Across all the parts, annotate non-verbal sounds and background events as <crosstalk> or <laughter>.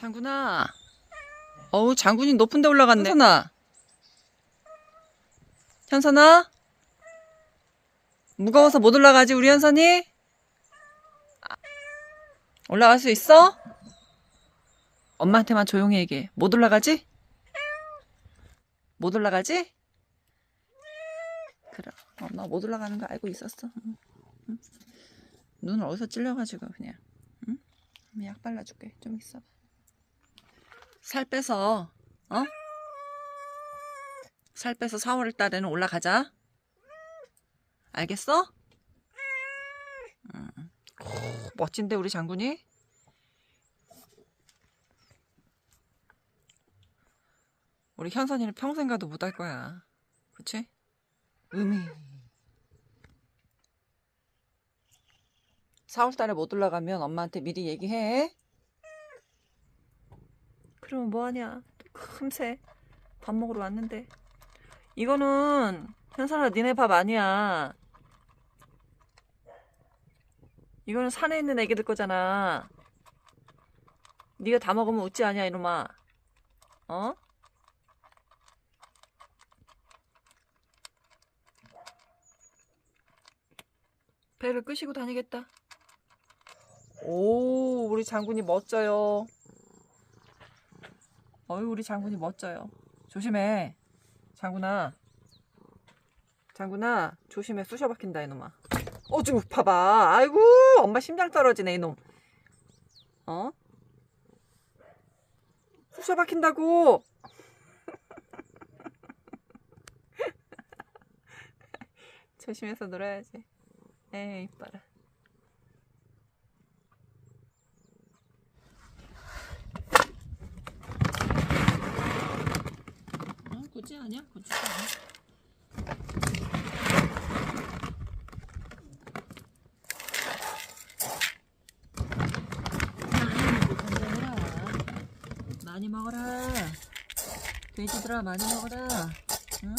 장군아. 어우, 장군이 높은 데 올라갔네. 현선아. 현선아? 무거워서 못 올라가지, 우리 현선이? 아, 올라갈 수 있어? 엄마한테만 조용히 얘기해. 못 올라가지? 못 올라가지? 그래. 엄마 못 올라가는 거 알고 있었어. 눈을 어디서 찔려가지고 그냥. 약 발라줄게. 좀 있어봐. 살 빼서 어? 살 빼서 4월 달에는 올라가자. 알겠어? 응. 오, 멋진데 우리 장군이? 우리 현선이는 평생 가도 못 할 거야. 그치? 음이. 4월 달에 못 올라가면 엄마한테 미리 얘기해. 그러면 뭐하냐? 금세 밥 먹으러 왔는데. 이거는 현선아 니네 밥 아니야. 이거는 산에 있는 애기들 거잖아. 네가 다 먹으면 어찌 아냐 이놈아. 어? 배를 끄시고 다니겠다. 오, 우리 장군이 멋져요. 어유, 우리 장군이 멋져요. 조심해. 장군아. 장군아, 조심해. 쑤셔 박힌다, 이놈아. 어, 좀 봐봐. 아이고, 엄마 심장 떨어지네, 이놈. 어? 쑤셔 박힌다고. <laughs> 조심해서 놀아야지. 에이, 이뻐라. 어, 굳이 아니야? 굳이 아니야. 많이 먹어라. 많이 먹어라. 응?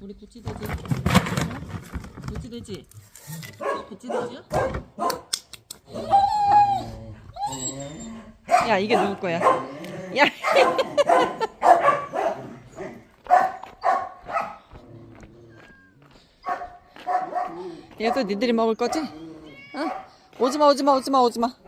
우리 구찌 돼지. 응? 구찌 돼지. 구찌 돼지야? 야 이게 누구 거야? 야. 얘도 니들이 먹을 거지? 어? 오지마 오지마 오지마 오지마.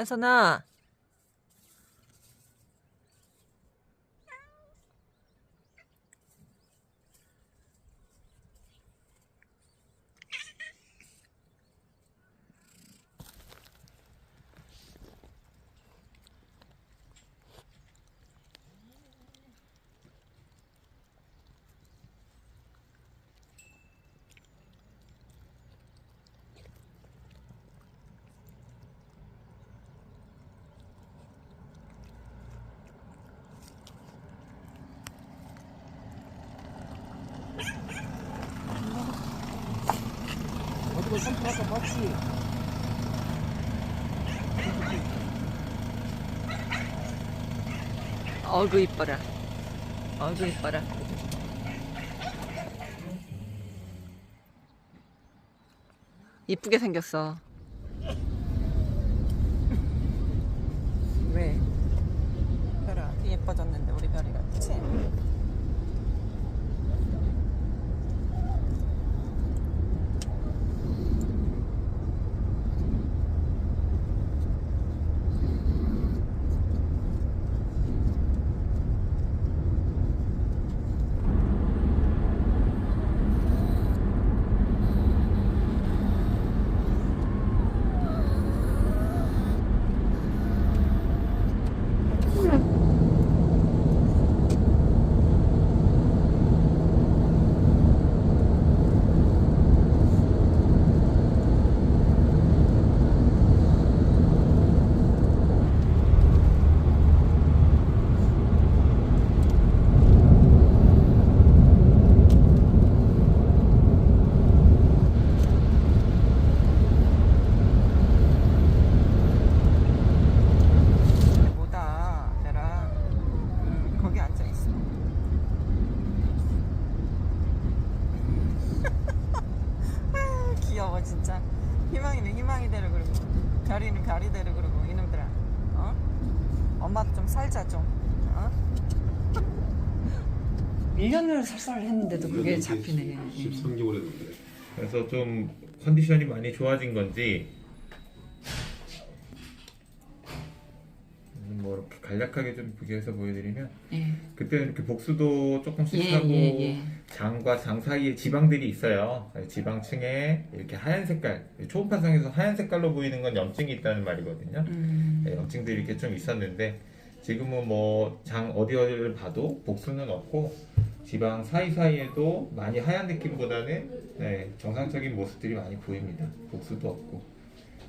현선아. 삼촌 아까 봤지? 어구 이뻐라. 어구 이뻐라. 이쁘게 생겼어. 왜? 별아, 예뻐졌는데 우리 별이가 그치? 별이는 별이대로 그러고 이놈들아. 어? 엄마도 좀 살자 좀. 어? 1년을 살살 했는데도 그게 잡히네. 13개월 했는데 그래서 좀 컨디션이 많이 좋아진 건지 음, 뭐 이렇게 간략하게 좀 비교해서 보여드리면 예. 그때는 이렇게 복수도 조금씩 예, 하고 예, 예. 장과 장 사이에 지방들이 있어요. 지방층에 이렇게 하얀 색깔, 초음파상에서 하얀 색깔로 보이는 건 염증이 있다는 말이거든요. 음. 네, 염증들이 이렇게 좀 있었는데 지금은 뭐 장 어디 어디를 봐도 복수는 없고 지방 사이사이에도 많이 하얀 느낌보다는 네, 정상적인 모습들이 많이 보입니다. 복수도 없고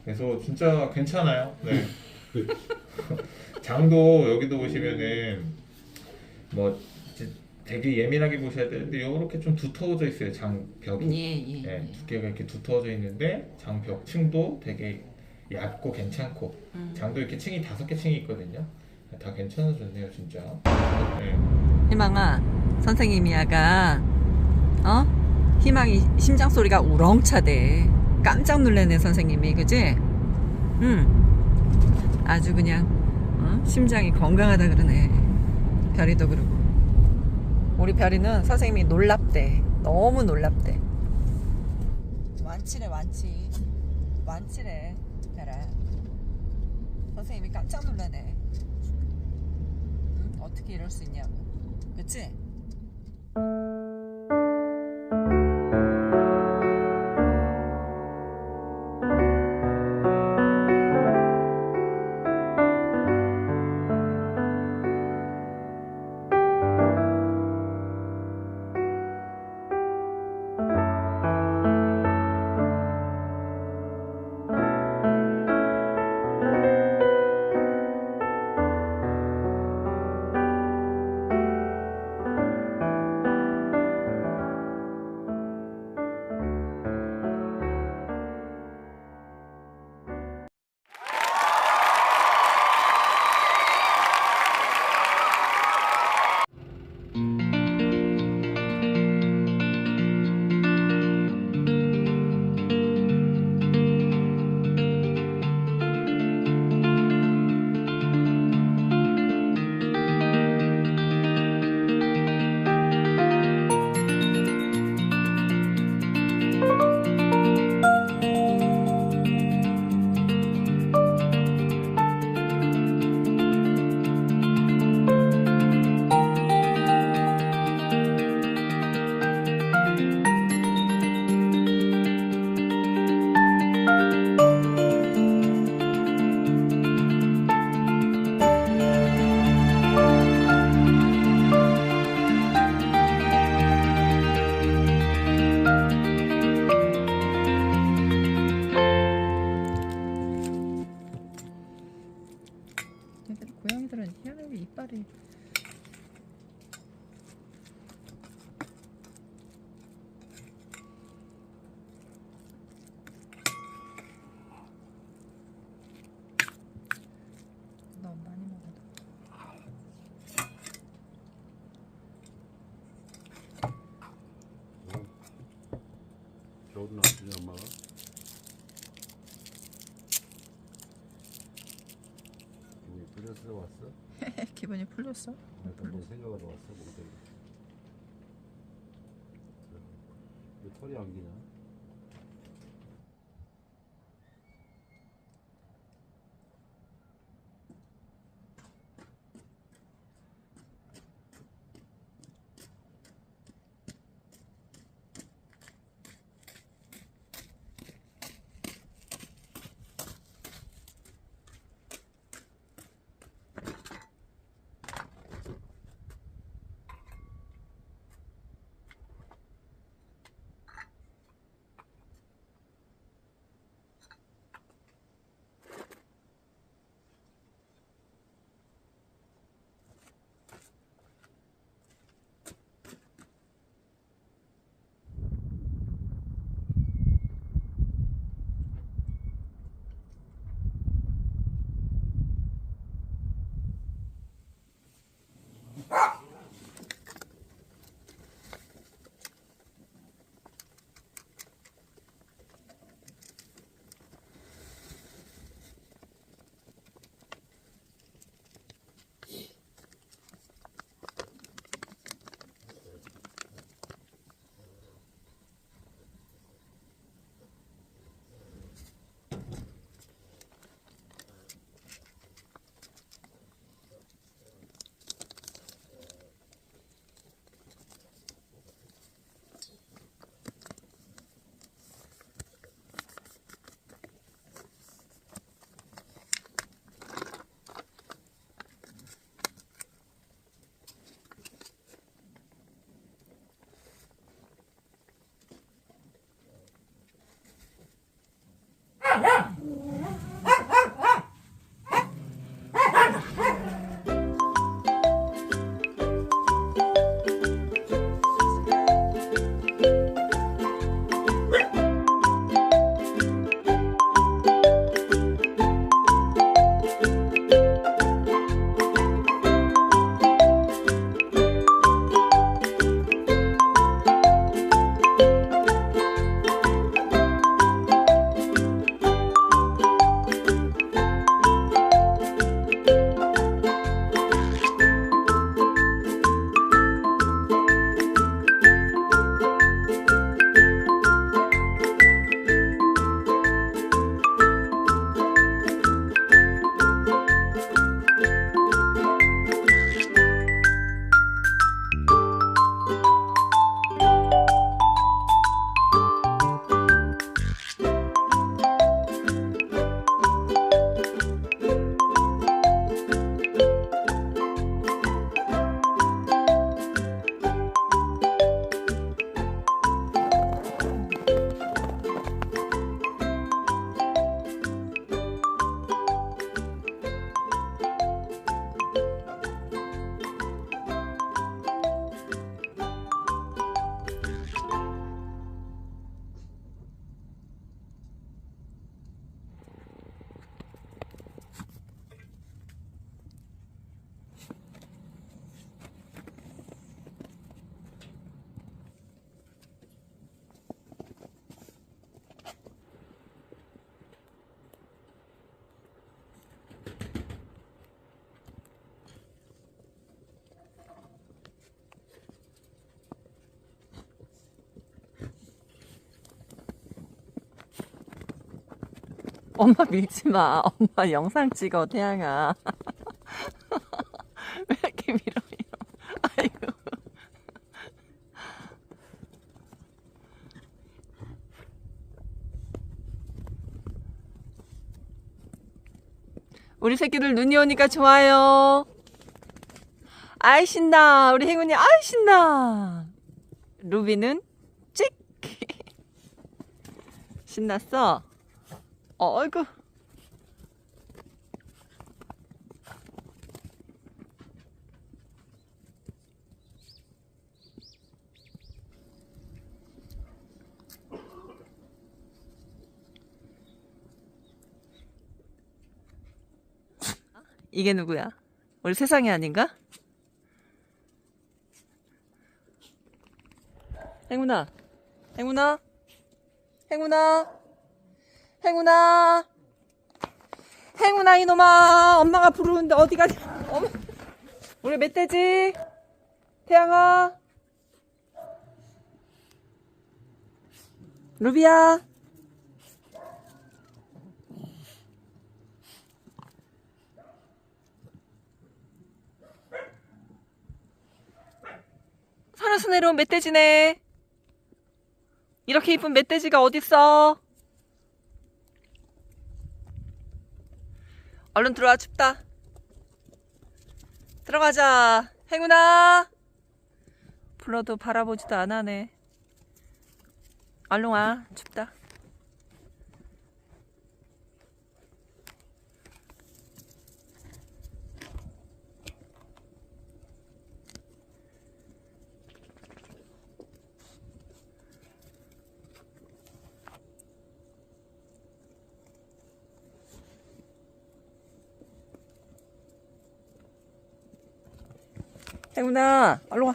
그래서 진짜 괜찮아요. 네. <laughs> 장도 여기도 보시면은 뭐 되게 예민하게 보셔야 되는데 이렇게 좀 두터워져 있어요 장 벽이. 예, 예. 네, 예. 두께가 이렇게 두터워져 있는데 장 벽 층도 되게 얇고 괜찮고 음. 장도 이렇게 층이 다섯 개 층이 있거든요. 다 괜찮아졌네요, 진짜. 네. 희망아, 선생님이 아가, 어? 희망이 심장 소리가 우렁차대. 깜짝 놀래네, 선생님이. 그지? 응. 아주 그냥, 어? 심장이 건강하다 그러네. 별이도 그러고. 우리 별이는 선생님이 놀랍대. 너무 놀랍대. 완치래, 완치. 완치래, 별아. 선생님이 깜짝 놀라네. 응? 어떻게 이럴 수 있냐고. 그치? 얘들 그래서 왔어? <laughs> 기분이 풀렸어? 약간 뭐 생각으로 왔어? 뭐 때문에? 왜 털이 안 기냐? 엄마 밀지 마. 엄마 영상 찍어, 태양아. <laughs> 왜 이렇게 밀어, 밀어. 아이고. 우리 새끼들 눈이 오니까 좋아요. 아이, 신나. 우리 행운이, 아이, 신나. 루비는 찍. <laughs> 신났어? 어이구. 이게 누구야? 우리 세상이 아닌가? 행운아, 행운아, 행운아, 행운아, 행운아 이놈아, 엄마가 부르는데 어디 가냐? 어머, 우리 멧돼지, 태양아, 루비야. 살아서 내려온 멧돼지네. 이렇게 이쁜 멧돼지가 어딨어? 얼른 들어와 춥다. 들어가자. 행운아. 불러도 바라보지도 안 하네. 얼른 와. 춥다. 행운아. 얼른 와.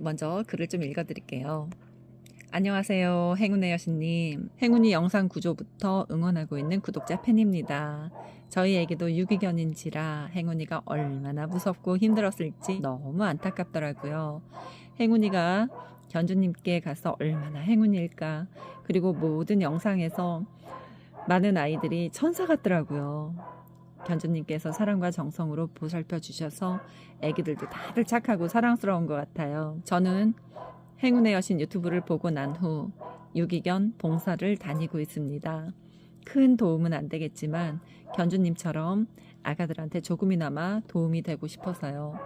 먼저 글을 좀 읽어드릴게요. 안녕하세요. 행운의 여신님. 행운이 영상 구조부터 응원하고 있는 구독자 팬입니다. 저희에게도 유기견인지라 행운이가 얼마나 무섭고 힘들었을지 너무 안타깝더라고요. 행운이가 견주님께 가서 얼마나 행운일까. 그리고 모든 영상에서 많은 아이들이 천사 같더라고요. 견주님께서 사랑과 정성으로 보살펴 주셔서 애기들도 다들 착하고 사랑스러운 것 같아요. 저는 행운의 여신 유튜브를 보고 난 후 유기견 봉사를 다니고 있습니다. 큰 도움은 안 되겠지만 견주님처럼 아가들한테 조금이나마 도움이 되고 싶어서요.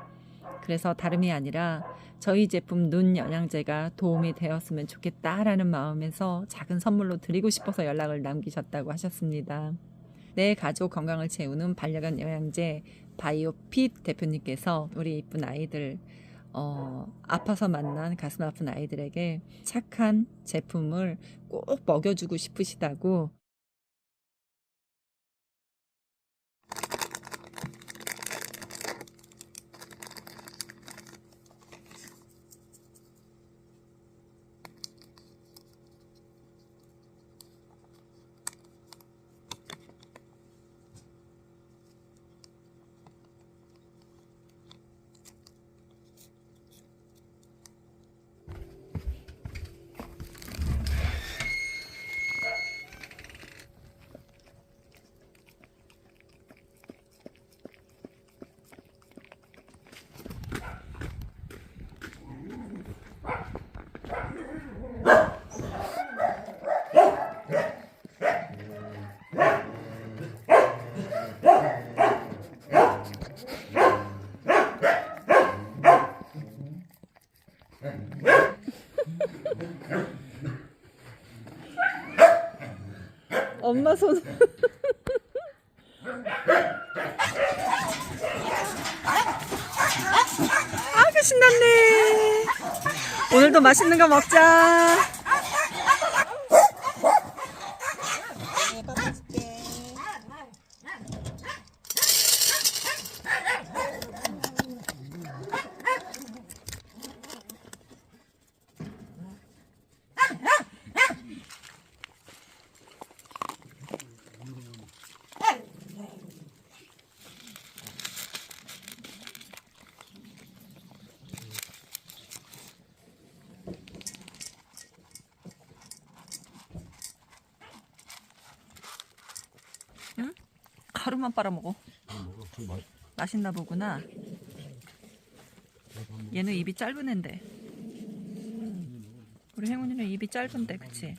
그래서 다름이 아니라 저희 제품 눈 영양제가 도움이 되었으면 좋겠다라는 마음에서 작은 선물로 드리고 싶어서 연락을 남기셨다고 하셨습니다. 내 가족 건강을 채우는 반려견 영양제 바이오핏 대표님께서 우리 이쁜 아이들 어, 아파서 만난 가슴 아픈 아이들에게 착한 제품을 꼭 먹여주고 싶으시다고 엄마 손. 아그 신났네. 오늘도 맛있는 거 먹자 가루만 빨아먹어. 맛있나 보구나 얘는 입이 짧은 앤데 우리 행운이는 입이 짧은데 그치?